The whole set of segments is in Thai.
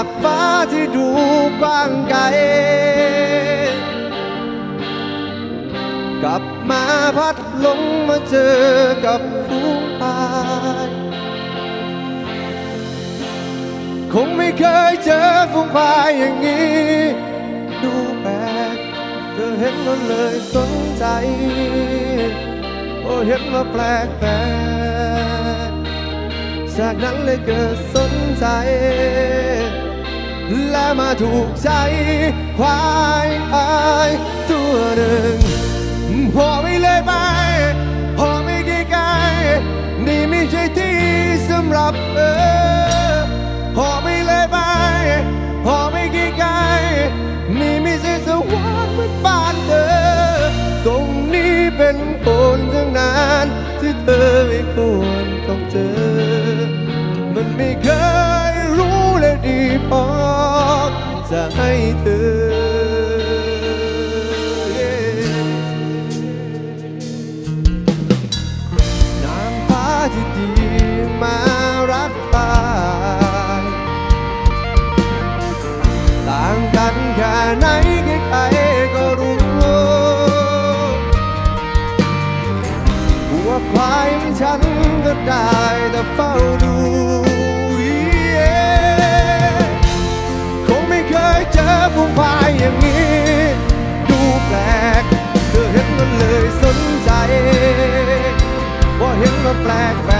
จากฟ้าที่ดูกว้างไกล กลับมาพัดลงมาเจอกับฝูงพายคงไม่เคยเจอฝูงพายอย่างนี้ ดูแปลกเธอเห็นก็เลยสนใจ โอ้เห็นว่าแปลกแปลกจากนั้นเลยเกิดสนใจ และมาถูกใจควายอายตัวหนึ่งพอไม่เลยไปพอไม่ไกลๆนี่ไม่ใช่ที่สำหรับเธอพอไม่เลยไปพอไม่ไกลๆนี่ไม่ใช่สวรรค์เหมือนบ้านเธอ ตรงนี้เป็นคนทั้งนั้นที่เธอไม่ควรต้องเจอ มันไม่เคยรู้เลยดีพอ จะให้เธอนางฟ้าที่ดีมารักตายต่างกันแค่ไหนใครก็รู้หัวควายของฉันก็ได้แต่เฝ้าดู เคยเจอฝูงควายอย่างนี้ ดูแปลก เธอเห็นมันเลยสนใจ ว่าเห็นว่าแปลกแปล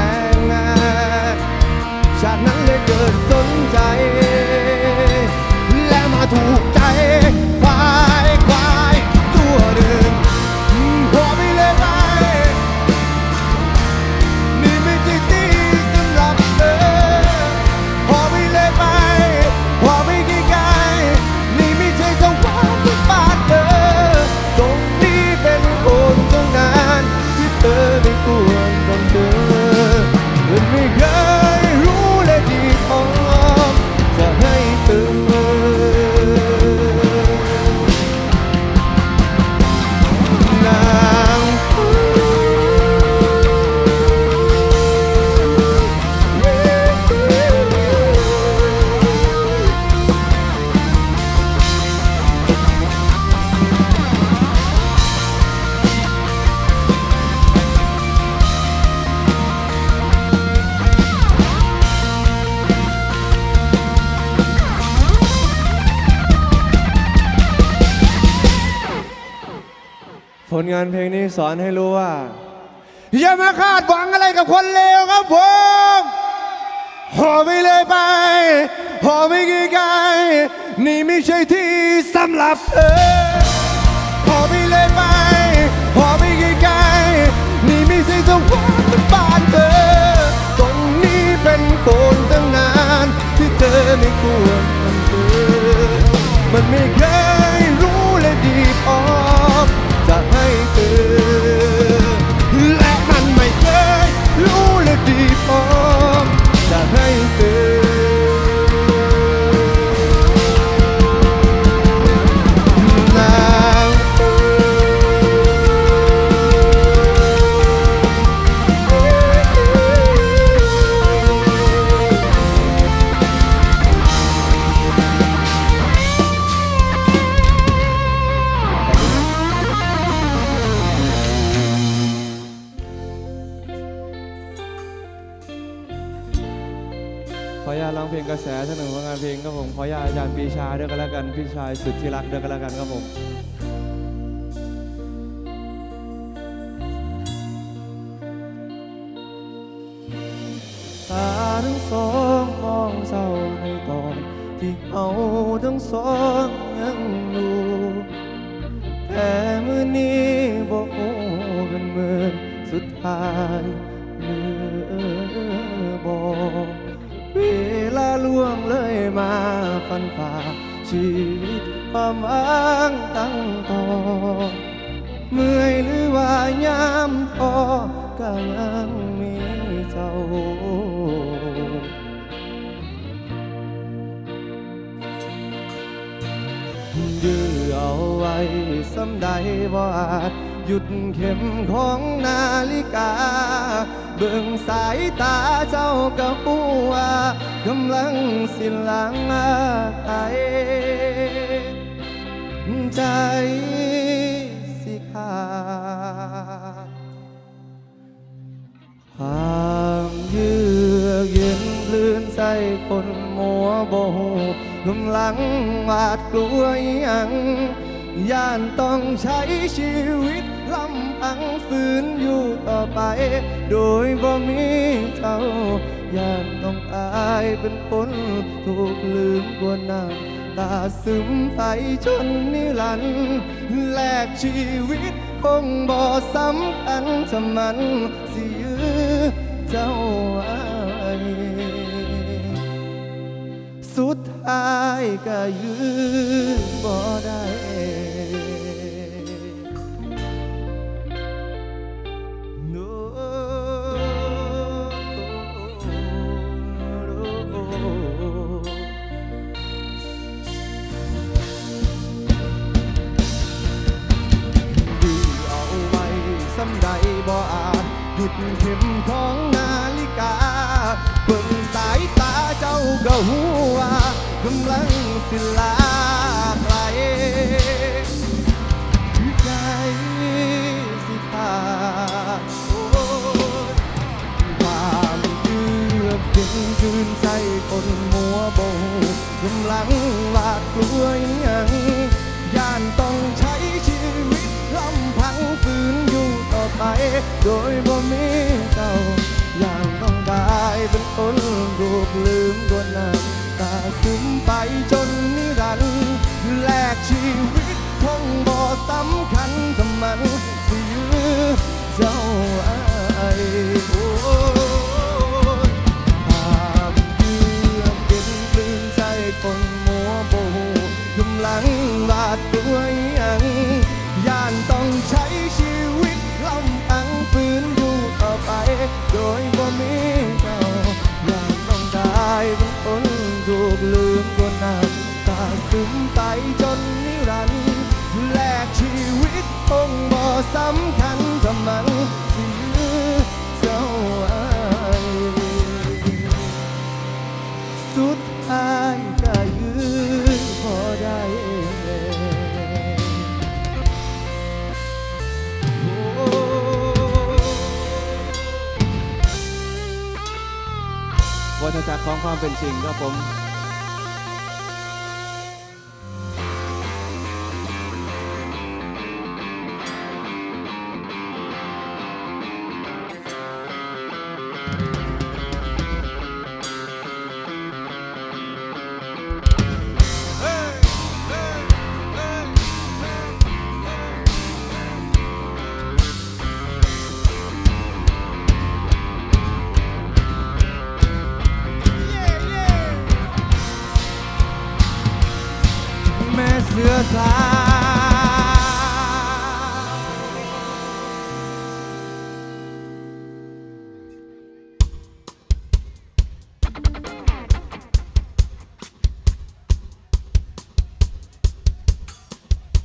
ลงานเพลงนี้สอนให้รู้ว่า อย่ามาคาดหวังอะไรกับคนเลวครับผมหอไปเลยไปหอไปไกลๆนี่ไม่ใช่ที่สำหรับเธอหอไปเลยไปหอไปไกลๆนี่ไม่ใช่สวรรค์เหมือนบ้านเธอ ตรงนี้เป็นคนตั้งนานที่เธอไม่ควรทำเธอมันไม่เคยรู้เลยดีพอ จะให้เธอและมันไม่เคยรู้เลยดีพอ สองมองเศร้าในตอน ที่เอาทั้งสองยังอยู่แต่มือนี้บอกโอ้เป็นมือสุดท้ายเลือบอกเวลาล่วงเลยมาฟันฝ่าชีวิตความหวังตั้งต่อเมื่อยหรือว่ายามพอก็ยัง ไว้สำใดบ่อาจหยุดเข็มของนาฬิกา เบิ่งสายตาเจ้ากับหัวกำลังสิหลังไอใจสิขาดความเยือกเย็นคลื่นใส่คนมัวโบหูกำลังหวาดกลัวยัง ย่านต้องใช้ชีวิตลำพังฝืนอยู่ต่อไป โดยบ่มีเจ้าย่านต้องอายเป็นคนถูกลืมกว่าน้ำตาซึมไปจนนิรันดร์แลกชีวิตคงบ่สำคัญสมันสิยื้อเจ้าไว้สุดท้ายก็ยื้อบ่ได้ ใดบ่อาจหยุดเข็มของนาฬิกา เบิ่งสายตาเจ้าก็หัวกำลังสิลาใครใจสิขาดความเยือกเย็นคืนใจคนมัวโบกำลังหวาดกลัวอิหยังย่านต้องใช้ ไป โดยบ่มีเจ้าอย่างต้องได้เป็นคนรูปลืมดวนน้ำตาซึมไปจนนิรันดร์แลกชีวิตคงบ่สำคัญถ้ามันสิยื้อเจ้าอายโอ้ความเยือกเย็นคลื่นใจคนมัวโบกำลังบาดตัวยังย่านต้องใช้ชีวิต ลำพังฝืนอยู่ต่อไป โดยบ่มีเจ้าย่านต้องได้เป็นคนถูกลืมกว่าน้ำตาซึมไปจนนิรันดร์แลกชีวิตคงบ่สำคัญถ้ามัน ประจักรของความเป็นจริงครับผม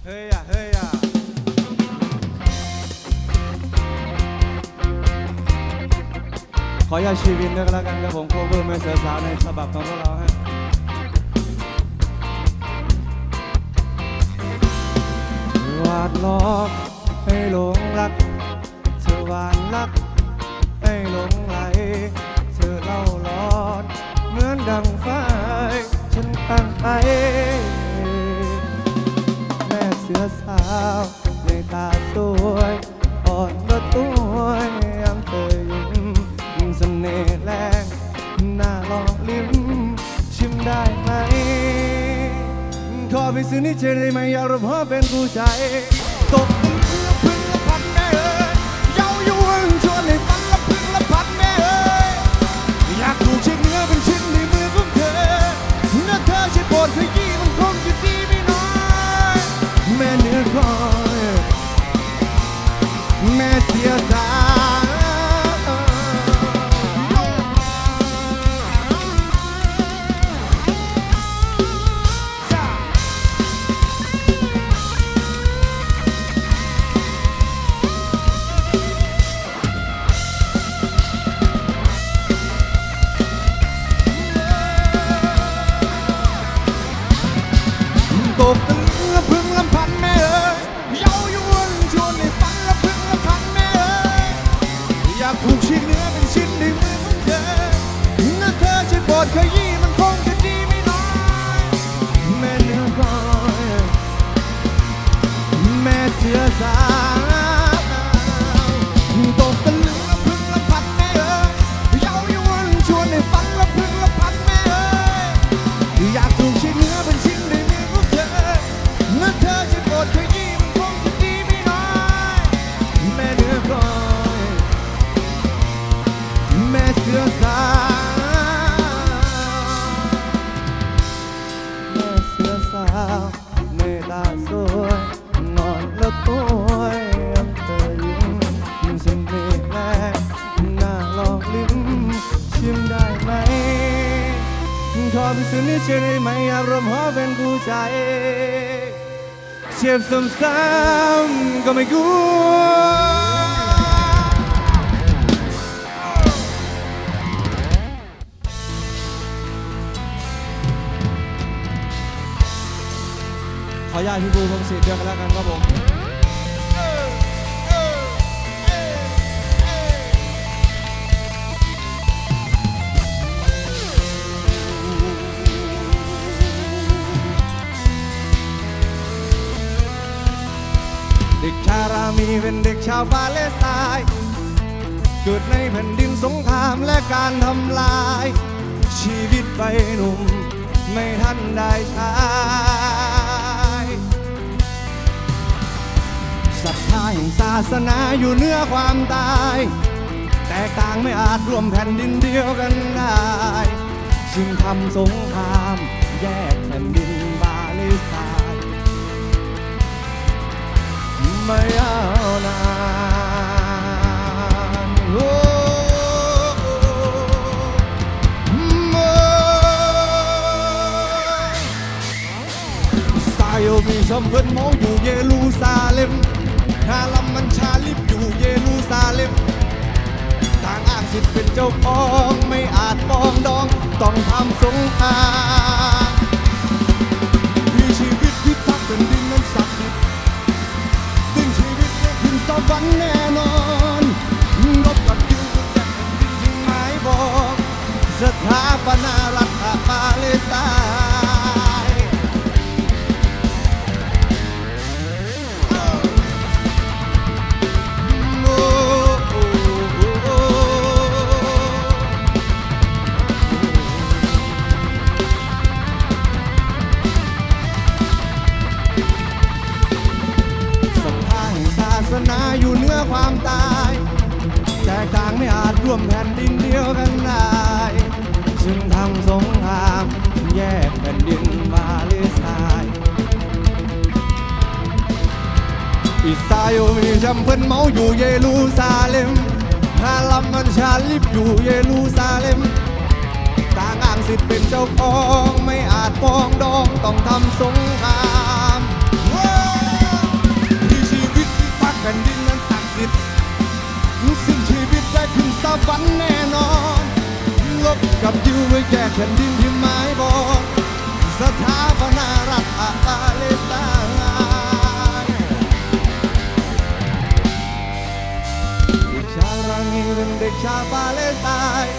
เฮ้ยอะเฮ้ยอะขออย่าชีวินด้วยกันแล้วกันครับผมโคเวอร์แม่เสือสาวในฉบับของพวกเราฮะวาดล้อมให้หลงรักเธอหวานรักให้หลงไหลเธอเล่าร้อน เหมือนดังไฟฉันตั้งไปแม่ เสื้อสาวในตาสวยอ่อนระตัวยามเธอยิ้มเสน่ห์แรงน่าลองลิ้มชิมได้ไหม ขอไปซื้อนี่เจได้ไหมอยากรับพ่อเป็นผู้ชายตกเพื่อพึ่งละพันแม่เอ้ยเย้ายวนชวนให้ฟันละพึ่งละพันแม่เอ้ยอยากถูกเช็คเนื้อเป็นชิ้นในมือของเธอเนื้อเธอใช่โปรดขยี้ ใจเชียบซ้ำๆก็ไม่กลัวขออนุญาตพี่บูพงศิษฐ์เดียวกันแล้วกันครับผม มีเป็นเด็กชาวปาเลสไตน์เกิดในแผ่นดินสงครามและการทำลาย ชีวิตไปหนุ่มไม่ทันได้ใช้ศรัทธาแห่งศาสนาอยู่เหนือความตาย แตกต่างไม่อาจร่วมแผ่นดินเดียวกันได้จึงทำสงครามแยกแผ่นดิน ไม่ยาวนานโอ้โอ้สาโยมีชมเพินเมาอยู่เยรูซาเล็มฮาลัมมันชาลิบอยู่เยรูซาเล็มต่างอ้างสิทธิ์เป็นเจ้าของไม่อาจปองดอง ต้องทำสงคราม ฝันแน่นอนรบกับคิวกับแผ่นดินที่หมายบอกสถาปนารัฐปาเลสไตน์ มีจำเพิ่นเมาอยู่เยรูซาเล็มฮาลัมมันชาลิบอยู่เยรูซาเล็มต่างอ้างสิทธิ์เป็นเจ้าของไม่อาจปองดองต้องทำสงครามที่ชีวิตที่พักแผ่นดินนั้นศักดิ์สิทธิ์สิ้นชีวิตได้ขึ้นสวรรค์แน่นอนลบกับยิวไว้แยกแผ่นดินที่หมายบอกสถาปนารัฐปาเลสตน์ เป็นเด็กชาวปาเลสไตน์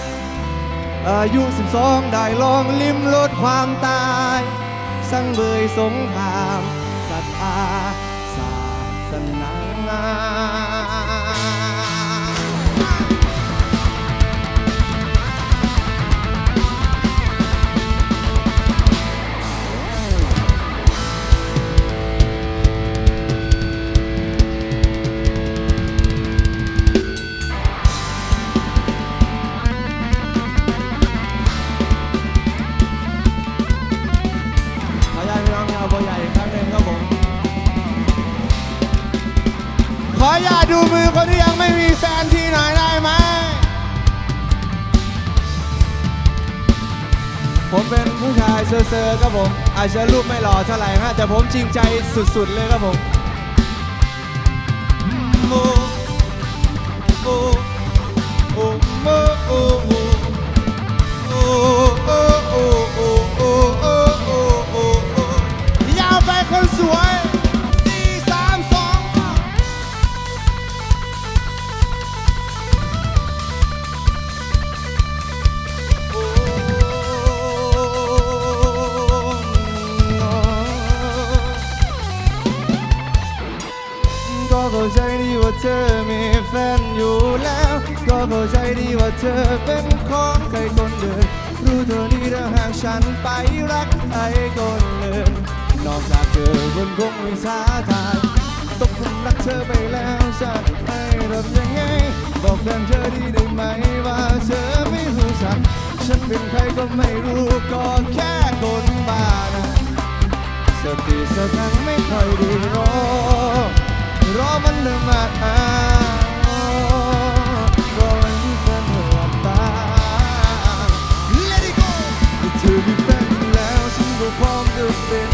อายุ 12 ได้ลองลิ้มรสความตาย สังเบยสงครามศรัทธาศาสนา เซอร์ๆครับผมอาจจะรูปไม่หล่อเท่าไหร่ฮะแต่ผมจริงใจสุดๆเลยครับผม เธอเป็นของใครคนเดิน รู้เท่านี้ถ้าหากฉันไปรักใครคนเดินนอกจากเธอบนคงไม่สาทายตกหลุมรักเธอไปแล้วจะให้รับยังไง บอกแฟนเธอดีได้ไหมว่าเธอไม่รู้สัก ฉันเป็นใครก็ไม่รู้ก็แค่คนบ้านะสติสตังค์ไม่ค่อยได้รอ รอมันเดินมา พ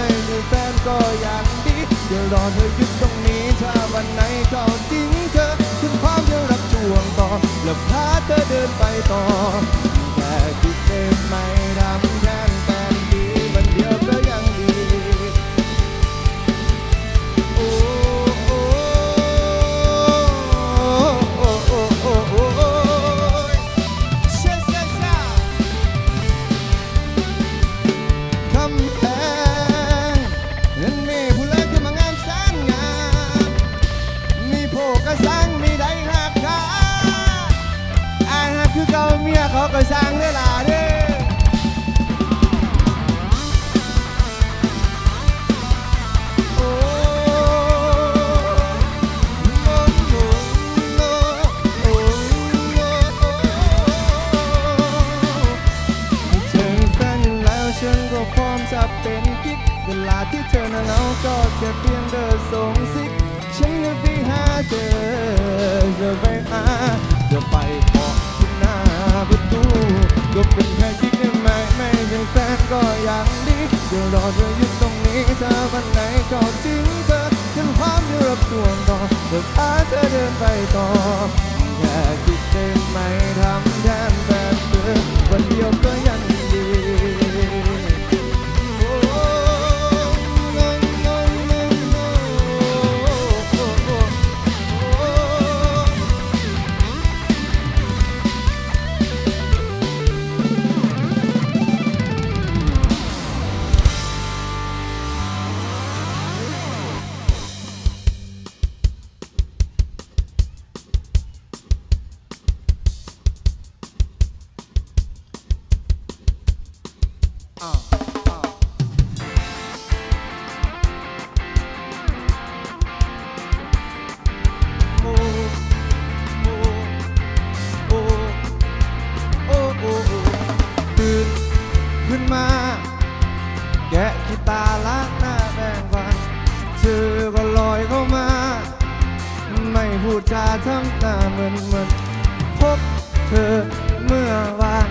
รอรอวันที่แฟนเธอหลับตาถ้าเธอมีแฟนอยู่แล้วฉันก็อย่าเธอจะไปขอที่หน้าประตูก็เป็นแค่กิ๊กได้ไหมไม่มีแฟนก็ยังดีเดี๋ยวรอเธอหยุดตรงนี้ถ้าวันไหนเขาทิ้งเธอฉันพร้อมจะรับช่วงต่อและพาเธอเดินไปต่อ แต่คิดได้ไม่ดำแทนแฟนดีวันเดียวก็ยัง รอเธออยู่ตรงนี้ถ้าวันไหนก็ทิ้งเธอฉันพร้อมจะรับตวงต่อเดี๋ยวพาเธอเดินไปต่อแค่คิดได้ไหมทำแทนแฟนเธอวันเดียวก็ยัง แกะกีตาร์ล้างหน้าแบ่งฟันเธอก็ลอยเข้ามา ไม่พูดจาทำหน้าเหมือนเหมือนพบเธอเมื่อวาน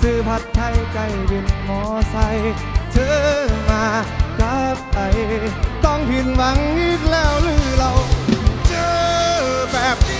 ซื้อผัดไทยไก่บินมอไซค์เธอมากับไปต้องผิดหวังอีกแล้วหรือเรา เจอแบบนี้